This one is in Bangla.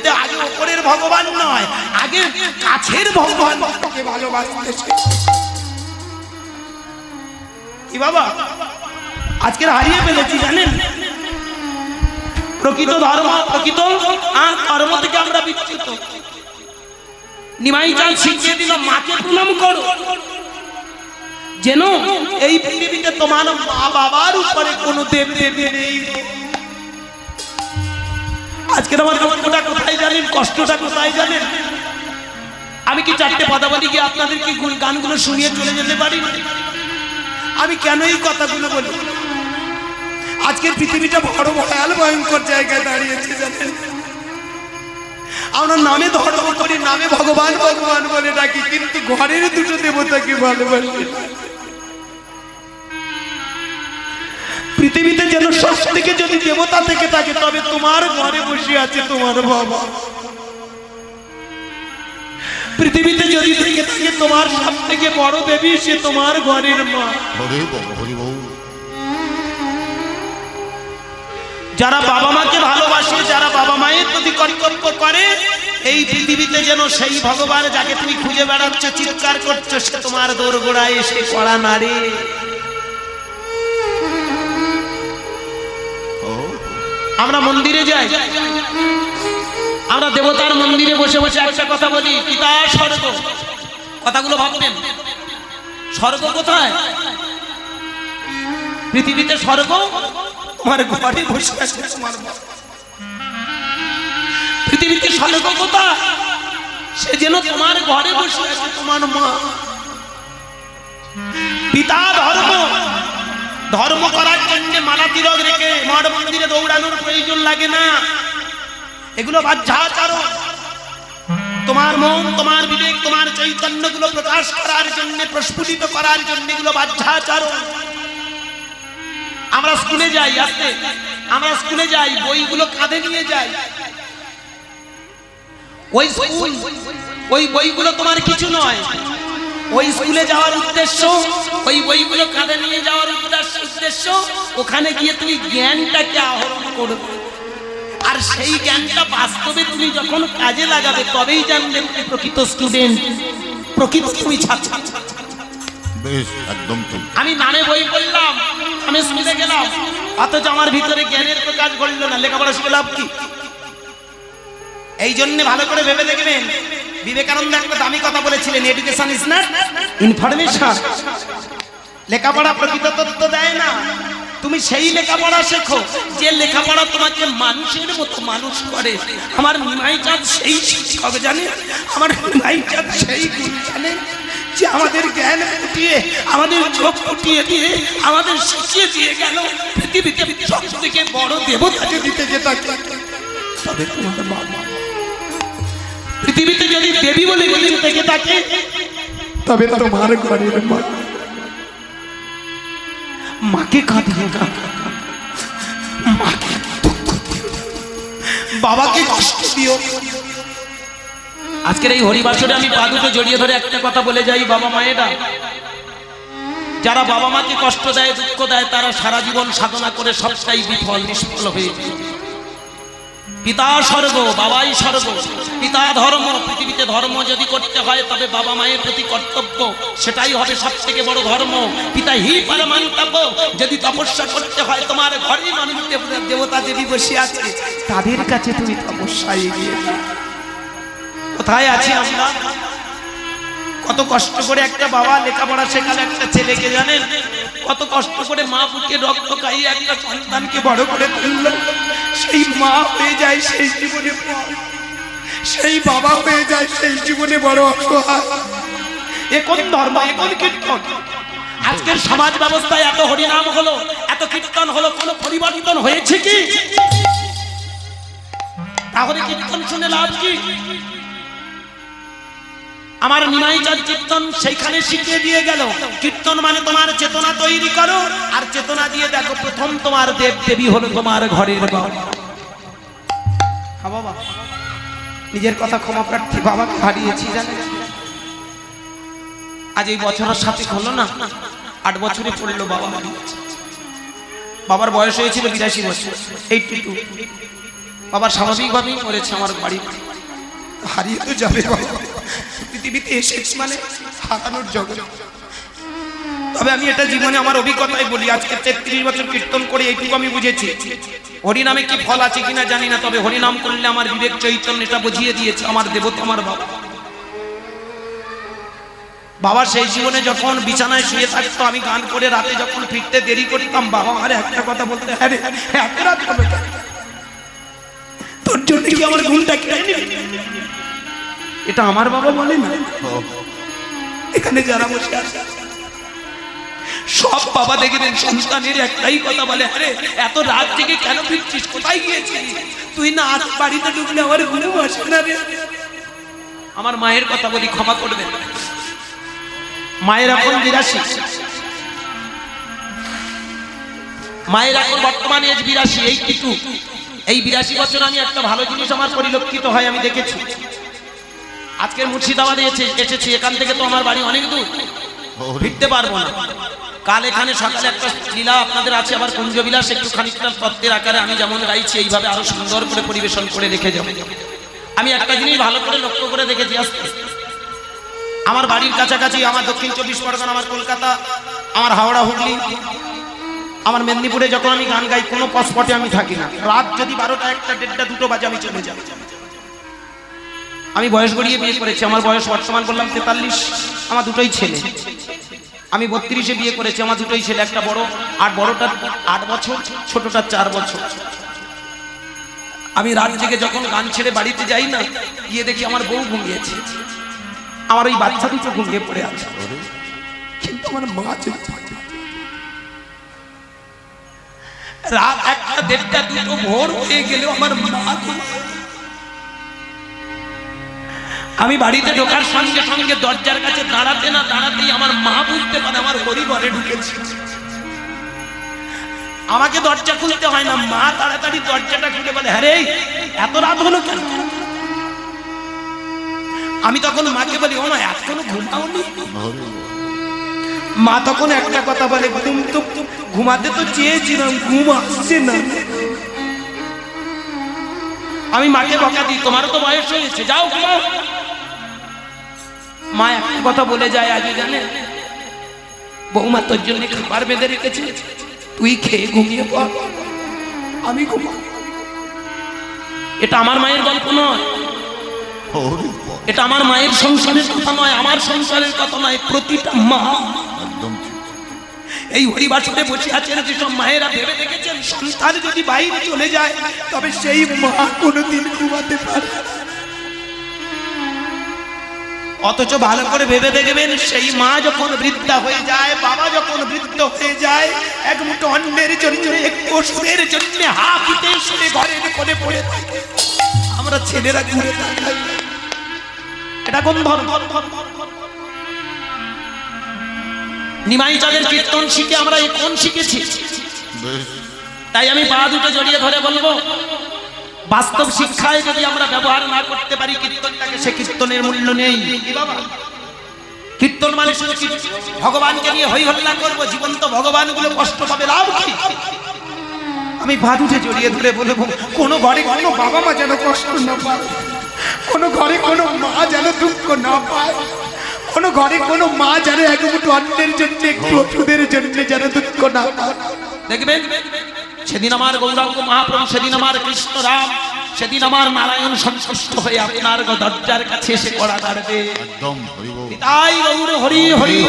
পৃথিবীতে আগে ওপরের ভগবান নয় আগে কাছের ভগবান। তোকে ভালোবাসতে। কি বাবা? আজকের হারিয়ে ফেলেছি জানেন? প্রকৃত ধর্ম প্রকৃত আহ, ধর্ম থেকে আমরা বিচ্যুত। নিমাই চাল শিখিয়ে দিল মাকে প্রণাম করো। যেন এই পৃথিবীতে তোমার মা বাবার উপরে কোনো দেব দেবী নেই। আজকের আমার দুঃখটা কোথায় জানেন? কষ্টটা কোথায় জানেন? আমি কি চারটে পদাবলী গিয়ে আপনাদেরকে গুণ- গানগুলো শুনিয়ে চলে যেতে পারি? আমি কেন এই কথাগুলো বলি? আজকের পৃথিবীটা বড় ভয়াল, ভয়ঙ্কর জায়গায় দাঁড়িয়েছে জানেন? আমরা নামে ধর্ম করি, নামে ভগবান ভগবান বলে ডাকি, কিন্তু ঘরের দুটো দেবতাকে ভালোবাসি। পৃথিবীতে যেন থেকে যদি দেবতা থেকে থাকে তবে তোমার ঘরে বসে আছে তোমার বাবা। পৃথিবীতে যদি থেকে থাকে তোমার সব থেকে বড় দেবী সে তোমার ঘরের মা। যারা বাবা মাকে ভালোবাসে যারা বাবা মায়ের প্রতি কর্তব্য করে এই পৃথিবীতে যেন সেই ভগবান যাকে তুমি খুঁজে বেড়াচ্ছ চিৎকার করছ সে তোমার দোরগোড়ায় এসে কড়া নাড়ে আমরা মন্দিরে যাই। আমরা দেবতার মন্দিরে বসে বসে একটা কথা বলি পিতা স্বর্গ। কথাগুলো ভাববেন। স্বর্গ কোথায়? পৃথিবীতে স্বর্গ? তোমার ঘরে বসে আছে তোমার পৃথিবীতে স্বর্গ কোথায়? সে যেন তোমার ঘরে বসে আছে তোমার মা। পিতা ধর্ম। ধর্ম করার জন্য মালা তিলক রেখে মঠ মন্দিরে দৌড়ানোর প্রয়োজন লাগে না। এগুলো বাহ্যাচারণ তোমার মন, তোমার বিবেক, তোমার চৈতন্যগুলো প্রকাশ করার জন্য, প্রস্ফুটিত করার জন্য এগুলো বাহ্যাচারণ আমরা স্কুলে যাই আসতে। আমরা স্কুলে যাই, বইগুলো কাঁধে নিয়ে যাই। ওই স্কুল, ওই বইগুলো তোমার কিছু নয়। ওই স্কুলে যাওয়ার উদ্দেশ্য ওই বইগুলো কাঁধে নিয়ে যাওয়ার উদ্দেশ্য উদ্দেশ্য ওখানে গিয়ে তুমি জ্ঞানটাকে আহরণ করবে। আর সেই জ্ঞানটা বাস্তবে তুমি যখন কাজে লাগাবে তবেই জানবে তুমি প্রকৃত স্টুডেন্ট প্রকৃত তুমি ছাত্র। বেশ একদম আমি নামে বই পড়লাম আমি স্কুলে গেলাম অথচ আমার ভিতরে জ্ঞানের প্রকাশ ঘটলো না লেখাপড়া শিখে লাভ কি? এই জন্য ভালো করে ভেবে দেখবেন বিবেকানন্দ একটা দামি কথা বলেছিলেন এডুকেশন ইজ নট ইনফরমেশন লেখাপড়া প্রকৃত তথ্য দেয় না। তুমি সেই লেখাপড়া শেখো, যে লেখাপড়া তোমাকে মানুষের মতো মানুষ করে। আমার নিমাই চাঁদ সেই শিক্ষক জানে? আমার নিমাই চাঁদ সেই গুরু জানে, যে আমাদের জ্ঞান ফুটিয়ে, আমাদের চোখ ফুটিয়ে দিয়ে, আমাদের শিখিয়ে দিয়ে গেল। পৃথিবীতে সব থেকে বড় দেবতাকে দিতে যেতাকে তবে তোমার বাবা পৃথিবীতে যদি দেবী বলে কিছু থেকে থাকে, তবে তোমার ঘরের মা। মাকে কাঁদিয়ে না মাকে দুঃখ দিও। না। বাবাকে কষ্ট দিও। আজকের এই হরিবাসরে আমি পা দুটো জড়িয়ে ধরে একটা কথা বলে যাই, বাবা মায়েরা। যারা বাবা মাকে কষ্ট দেয়, দুঃখ দেয়, তারা সারা জীবন সাধনা করে সবটাই বিফল, নিষ্ফল হয়ে যায়। পিতা স্বর্গ, বাবাই স্বর্গ। পিতা ধর্ম, পৃথিবীতে ধর্ম যদি করতে হয়, তবে বাবা মায়ের প্রতি কর্তব্য, সেটাই হবে সব থেকে বড় ধর্ম। পিতা হি পরমান্তব্য যদি তপস্যা করতে হয়, তোমার ঘরেই মানুষ দেবতা দেবী বসে আছে। তাদের কাছে তুমি তপস্যায় এগিয়ে কোথায় আছি আমরা? কত কষ্ট করে একটা বাবা লেখাপড়া শেখালে একটা ছেলেকে, জানেন? কত কষ্ট করে মা বুকে রক্ত খাইয়ে একটা সন্তানকে বড় করে তুলল। সেই মা হয়ে যায়, সেই জীবনে সেই বাবা হয়ে যায়, সেই জীবনে বড় অসহায়। আজকের সমাজ ব্যবস্থায় এত হরিনাম হলো, এত কীর্তন হলো, কোনো পরিবর্তন হয়েছে কি? তাহলে কীর্তন শুনে লাভ কি? আমার নিমাই চাঁদ কীর্তন সেইখানে শিখিয়ে দিয়ে গেল। কীর্তন মানে তোমার চেতনা তৈরি করো, আর চেতনা দিয়ে দেখো প্রথম তোমার দেব দেবী হলো তোমার ঘরের ঘর। বাবা, নিজের কথা ক্ষমা প্রার্থী বাবাকে হারিয়েছি, জানেন? আজ এই বছরের সাথে হলো না, আট বছরে পড়ল বাবা হারিয়েছে বাবার বয়স হয়েছিল বিরাশি বছর এইটি টু বাবা স্বাভাবিকভাবেই মরেছে আমার বাড়ি হারিয়ে তো যাবে বাবা। পৃথিবীতে এসেছি মানে হারানোর জগৎ। তবে আমি এটা জীবনে আমার অভিজ্ঞতায় বলি, আজকে তেত্রিশ বছর কীর্তন করে এইটুকু আমি বুঝেছি। হরিনামে কি ফল আছে কিনা জানি না, তবে হরিনাম করলে আমার বিবেক চৈতন্য এটা বুঝিয়ে দিয়েছে আমার দেবতা, আমার বাবা। বাবা সেই জীবনে যখন বিছানায় শুয়ে থাকতো, আমি গান করে রাতে যখন ফিরতে দেরি করতাম, বাবা আরে একটা কথা বলতে হ্যাঁ এত রাত হবে তোর জন্য কি আমার ঘুমটা নিবি? এটা আমার বাবা বলে না এখানে যারা বসে আছে সব বাবা দেখবেন সন্তানের একটাই কথা বলে আরে এত রাত থেকে কেন ফিরছিস? কোথায় গিয়েছিস তুই না আজ বাড়িতে ঢুকলে আমার ঘুম আসে না রে। আমার মায়ের কথা বলি ক্ষমা করবেন মায়ের এখন বিরাশি। মায়ের এখন বর্তমানে এজ বিরাশি এই টু এই বিরাশি বছর আমি একটা ভালো জিনিস আমার পরিলক্ষিত হয় আমি দেখেছি। আজকের মুর্শিদাবাদে এসে- এসেছি এখান থেকে তো আমার বাড়ি অনেক দূর। ফিরতে পারব না। কাল এখানে সকালে একটা লীলা আপনাদের আছে আবার কুঞ্জবিলাস একটু খানিকটা তত্ত্বের আকারে আমি যেমন গাইছি এইভাবে আরও সুন্দর করে পরিবেশন করে রেখে যাব। আমি একটা জিনিস ভালো করে লক্ষ্য করে দেখেছি আস্তে আস্তে। আমার বাড়ির কাছাকাছি আমার দক্ষিণ চব্বিশ পরগনা আমার কলকাতা আমার হাওড়া হুগলি আমার মেদিনীপুরে যখন আমি গান গাই কোনো পসপটে আমি থাকি না। রাত যদি বারোটা একটা দেড়টা দুটো বাজে আমি চলে যাই। আমি বয়স গড়িয়ে বিয়ে করেছি, আমার বয়স বর্তমান বললাম তেতাল্লিশ, আমার দুটোই ছেলে। আমি বত্রিশে বিয়ে করেছি, আমার দুটোই ছেলে, একটা বড়, আর বড়টা আট বছর, ছোটটা চার বছর। আমি রাত জেগে যখন গান ছেড়ে বাড়িতে যাই না, গিয়ে দেখি আমার বউ ঘুমিয়েছে। আমার ওই বাচ্চা দুটো ঘুমিয়ে পড়ে আছে। কিন্তু আমার মা রাত একটা, দেড়টা, দুটো ভোর হয়ে গেলেও আমার মা। আমি বাড়িতে ঢোকার সঙ্গে সঙ্গে দরজার কাছে দাঁড়াতে না দাঁড়াতেই আমার মা বুঝতে পারে আমার হরি ঘরে ঢুকেছে। আমাকে দরজা খুলতে হয় না, মা তাড়াতাড়ি দরজাটা খুলে বলে হ্যাঁ এত রাত হলো কেন? আমি তখন মাকে বলি, ও মা, এখনও ঘুমাওনি? মা তখন একটা কথা বলে, ঘুম তো, ঘুমাতে তো চেয়েছিলাম, ঘুম আসছে না। আমি মাকে বকা দিই, তোমারও তো বয়স হয়েছে, যাও ঘুমাও। মা একটা কথা বলে যায় আজও জানে বৌমা তোর জন্য খাবার বেঁধে রেখেছে। তুই খেয়ে ঘুমিয়ে পড়। আমি ঘুমা এটা আমার মায়ের গল্প নয়। এটা আমার মায়ের সংসারের কথা নয় আমার সংসারের কথা নয় প্রতিটা মা। একদম এই হরিবাসরে বসে আছেন যেসব মায়েরা ভেবে দেখেছেন সন্তান যদি বাইরে চলে যায় তবে সেই মা কোনোদিন ঘুমাতে পারে না। অথচ ভালো করে ভেবে দেখবেন, সেই মা যখন বৃদ্ধা হয়ে যায়, বাবা যখন বৃদ্ধ হয়ে যায়, এক মুঠো অন্যের জন্য, একটু ওষুধের জন্য হাফিতে শুনে ঘরের কোণে পড়ে থাকে। আমরা ছেলেরা ঘুরে তাকাই। এটা কোন ধর্ম নিমাই চাঁদের কীর্তন শিখে আমরা এ কোন শিখেছি। তাই আমি পা দুটো জড়িয়ে ধরে বলব বাস্তব শিক্ষায় যদি আমরা ব্যবহার না করতে পারি কীর্তনটাকে সে কীর্তনের মূল্য নেই। কীর্তন মানে শুধু। ভগবানকে নিয়ে হই হল্লা করব জীবন্ত ভগবানগুলো কষ্ট পাবে লাভ কি? আমি পা দুটো জড়িয়ে ধরে বলব কোনো ঘরে কোনো বাবা মা যেন কষ্ট না পায় কোনো ঘরে কোনো মা যেন দুঃখ না পায় কোনো ঘরে কোনো মা যেন এক মুঠো অন্যের জন্য একটু ওষুধের জন্য যেন দুঃখ না পায়। দেখবেন? সেদিন আমার গৌরাঙ্গ মহাপ্রভু সেদিন আমার কৃষ্ণ রাম সেদিন আমার নারায়ণ সন্তুষ্ট হয়ে আপনার দরজার কাছে এসে করা দাঁড়বে। একদম তাই গৌর হরি হরি।